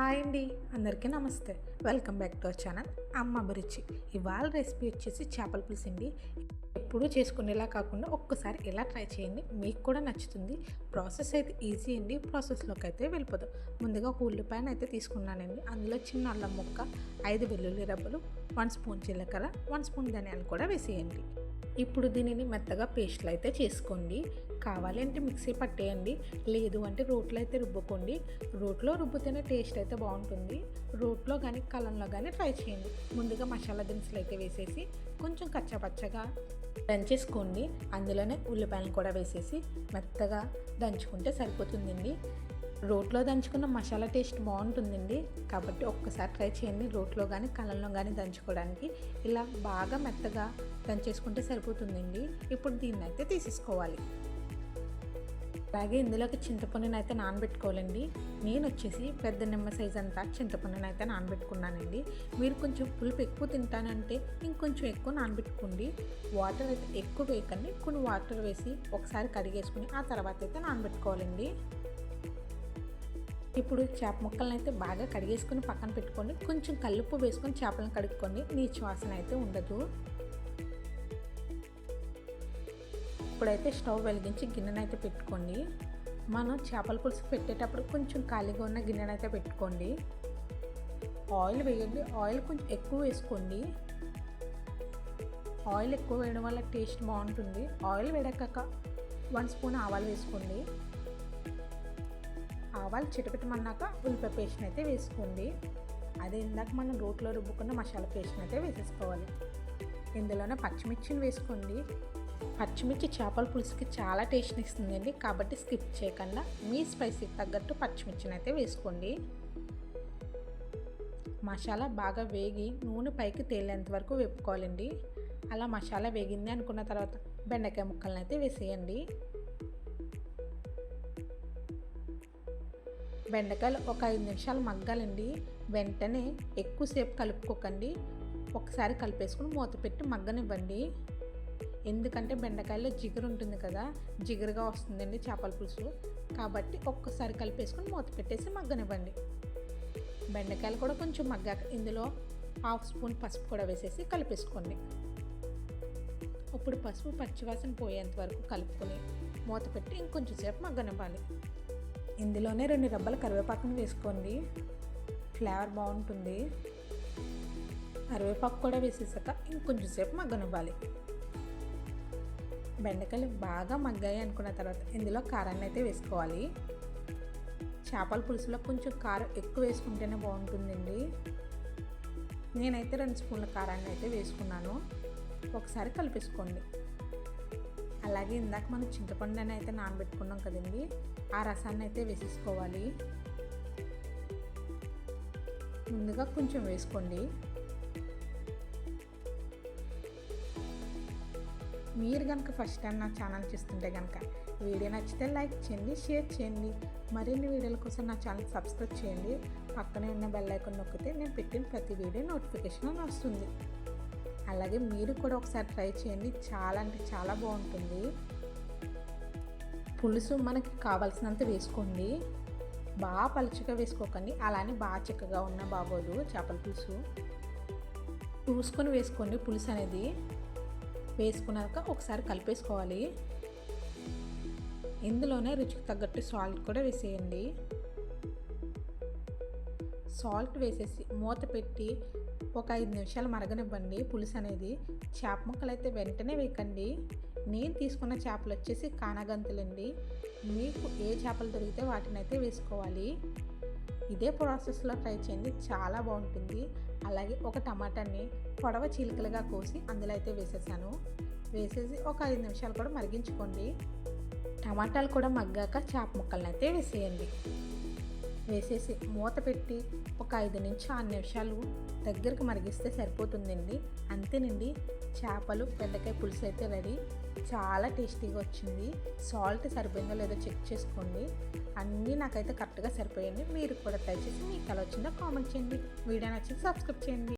Hi అండి అందరికీ నమస్తే. Welcome back to our channel Amma Abhiruchi. ఇవాళ రెసిపీ వచ్చేసి చేపల పులుసు అండి. ఎప్పుడూ చేసుకునేలా కాకుండా ఒక్కసారి ఇలా ట్రై చేయండి మీకు కూడా నచ్చుతుంది. ప్రాసెస్ అయితే ఈజీ అండి ప్రాసెస్లోకి అయితే వెళ్ళిపోదాం. ముందుగా ఒక ఉల్లిపాయను అయితే తీసుకున్నానండి. అందులో చిన్న అల్లం ముక్క ఐదు వెల్లుల్లి రబ్బలు వన్ స్పూన్ జీలకర్ర వన్ స్పూన్ ధనియాలు కూడా వేసేయండి. ఇప్పుడు దీనిని మెత్తగా పేస్ట్లు అయితే చేసుకోండి. కావాలి అంటే మిక్సీ పట్టేయండి. లేదు అంటే రోట్లో అయితే రుబ్బుకోండి. రోట్లో రుబ్బుతేనే టేస్ట్ అయితే బాగుంటుంది. రోట్లో కానీ కలంలో కానీ ట్రై చేయండి. ముందుగా మసాలా దినుసులు అయితే వేసేసి కొంచెం కచ్చపచ్చగా దంచేసుకోండి. అందులోనే ఉల్లిపాయలను కూడా వేసేసి మెత్తగా దంచుకుంటే సరిపోతుందండి. రోట్లో దంచుకున్న మసాలా టేస్ట్ బాగుంటుందండి. కాబట్టి ఒక్కసారి ట్రై చేయండి. రోట్లో కానీ కళ్ళల్లో కానీ దంచుకోవడానికి. ఇలా బాగా మెత్తగా దంచేసుకుంటే సరిపోతుందండి. ఇప్పుడు దీన్ని అయితే తీసేసుకోవాలి. అలాగే ఇందులోకి చింతపండుని అయితే నానబెట్టుకోవాలండి. నేను వచ్చేసి పెద్ద నిమ్మ సైజ్ అంతా చింతపండుని అయితే నానబెట్టుకున్నానండి. మీరు కొంచెం పులుపు ఎక్కువ తింటానంటే ఇంకొంచెం ఎక్కువ నానబెట్టుకోండి. వాటర్ అయితే ఎక్కువ వేయకండి. కొన్ని వాటర్ వేసి ఒకసారి కడిగేసుకుని ఆ తర్వాత అయితే నానబెట్టుకోవాలండి. ఇప్పుడు చేప ముక్కలను అయితే బాగా కడిగేసుకొని పక్కన పెట్టుకోండి. కొంచెం కల్లుప్పు వేసుకొని చేపలను కడుక్కోండి నీచు వాసన అయితే ఉండదు. ఇప్పుడైతే స్టవ్ వెలిగించి గిన్నెనైతే పెట్టుకోండి. మనం చేపల పులుసు పెట్టేటప్పుడు కొంచెం ఖాళీగా ఉన్న గిన్నెనైతే పెట్టుకోండి. ఆయిల్ వేయండి. ఆయిల్ కొంచెం ఎక్కువ వేసుకోండి. ఆయిల్ ఎక్కువ వేయడం వల్ల టేస్ట్ బాగుంటుంది. ఆయిల్ వేడకాక వన్ స్పూన్ ఆవాలు వేసుకోండి. ఆవాలు చిటపెట్టమన్నాక ఉల్లిపాయ పేస్ట్ని అయితే వేసుకోండి. అదే ఇందాక మనం రోట్లో రుబ్బుకున్న మసాలా పేస్ట్ని అయితే వేసేసుకోవాలి. ఇందులోనే పచ్చిమిర్చిని వేసుకోండి. పచ్చిమిర్చి చేపల పులుసుకి చాలా టేస్ట్ని ఇస్తుందండి. కాబట్టి స్కిప్ చేయకుండా మీ స్పైసీకి తగ్గట్టు పచ్చిమిర్చిని అయితే వేసుకోండి. మసాలా బాగా వేగి నూనె పైకి తేలేంత వరకు వేపుకోవాలండి. అలా మసాలా వేగింది అనుకున్న తర్వాత బెండకాయ ముక్కలను అయితే వేసేయండి. బెండకాయలు ఒక ఐదు నిమిషాలు మగ్గాలండి. వెంటనే ఎక్కువసేపు కలుపుకోకండి. ఒకసారి కలిపేసుకుని మూత పెట్టి మగ్గనివ్వండి. ఎందుకంటే బెండకాయలో జిగురు ఉంటుంది కదా జిగురుగా వస్తుందండి చేపల పులుసు. కాబట్టి ఒక్కసారి కలిపేసుకుని మూత పెట్టేసి మగ్గనివ్వండి. బెండకాయలు కూడా కొంచెం మగ్గాక ఇందులో హాఫ్ స్పూన్ పసుపు కూడా వేసేసి కలిపేసుకోండి. ఇప్పుడు పసుపు పచ్చివాసన పోయేంత వరకు కలుపుకొని మూత పెట్టి ఇంకొంచెం సేపు మగ్గనివ్వాలి. ఇందులోనే రెండు రబ్బల కరివేపాకుని వేసుకోండి. ఫ్లేవర్ బాగుంటుంది. కరివేపాకు కూడా వేసేసాక ఇంకొంచెం సేపు మగ్గనివ్వాలి. బెండకాయలు బాగా మగ్గాయి అనుకున్న తర్వాత ఇందులో కారాన్ని అయితే వేసుకోవాలి. చేపల పులుసులో కొంచెం కారం ఎక్కువ వేసుకుంటేనే బాగుంటుందండి. నేనైతే రెండు స్పూన్ల కారాన్ని అయితే వేసుకున్నాను. ఒకసారి కలిపేసుకోండి. అలాగే ఇందాక మనం చింతపండుని అయితే నానబెట్టుకున్నాం కదండి ఆ రసాన్ని అయితే వేసేసుకోవాలి. ముందుగా కొంచెం వేసుకోండి. మీరు కనుక ఫస్ట్ టైం నా ఛానల్ చూస్తుంటే కనుక వీడియో నచ్చితే లైక్ చేయండి షేర్ చేయండి. మరిన్ని వీడియోల కోసం నా ఛానల్ సబ్స్క్రైబ్ చేయండి. పక్కనే ఉన్న బెల్ ఐకాన్ నొక్కితే నేను పెట్టిన ప్రతి వీడియో నోటిఫికేషన్ వస్తుంది. అలాగే మీరు కూడా ఒకసారి ట్రై చేయండి. చాలా అంటే చాలా బాగుంటుంది. పులుసు మనకి కావాల్సినంత వేసుకోండి. బాగా పలుచగా వేసుకోకండి. అలానే బాగా చిక్కగా ఉన్న బాగోదు చేపల పులుసు. చూసుకొని వేసుకోండి పులుసు అనేది. వేసుకున్నాక ఒకసారి కలిపేసుకోవాలి. ఇందులోనే రుచికి తగ్గట్టు సాల్ట్ కూడా వేసేయండి. సాల్ట్ వేసేసి మూత పెట్టి ఒక ఐదు నిమిషాలు మరగనివ్వండి. పులుసు అనేది చేప ముక్కలు అయితే వెంటనే వేయకండి. నేను తీసుకున్న చేపలు వచ్చేసి కానగంతులండి. మీకు ఏ చేపలు దొరికితే వాటిని అయితే వేసుకోవాలి. ఇదే ప్రాసెస్లో ట్రై చేయండి. చాలా బాగుంటుంది. అలాగే ఒక టమాటాని పొడవ చీలికలుగా కోసి అందులో అయితే వేసేసాను. వేసేసి ఒక ఐదు నిమిషాలు కూడా మరిగించుకోండి. టమాటాలు కూడా మగ్గాక చేప ముక్కలను అయితే వేసేయండి. వేసేసి మూత పెట్టి ఒక ఐదు నుంచి ఆరు నిమిషాలు దగ్గరకు మరిగిస్తే సరిపోతుందండి. అంతేనండి. చేపలు బెండకాయ పులుసు అయితే రెడీ. చాలా టేస్టీగా వచ్చింది. సాల్ట్ సరిపోయిందో లేదో చెక్ చేసుకోండి. అన్నీ నాకైతే కరెక్ట్గా సరిపోయండి మీరు కూడా ట్రై చేసి మీకు ఎలా వచ్చిందో కామెంట్ చేయండి. వీడియో నచ్చింది సబ్స్క్రైబ్ చేయండి.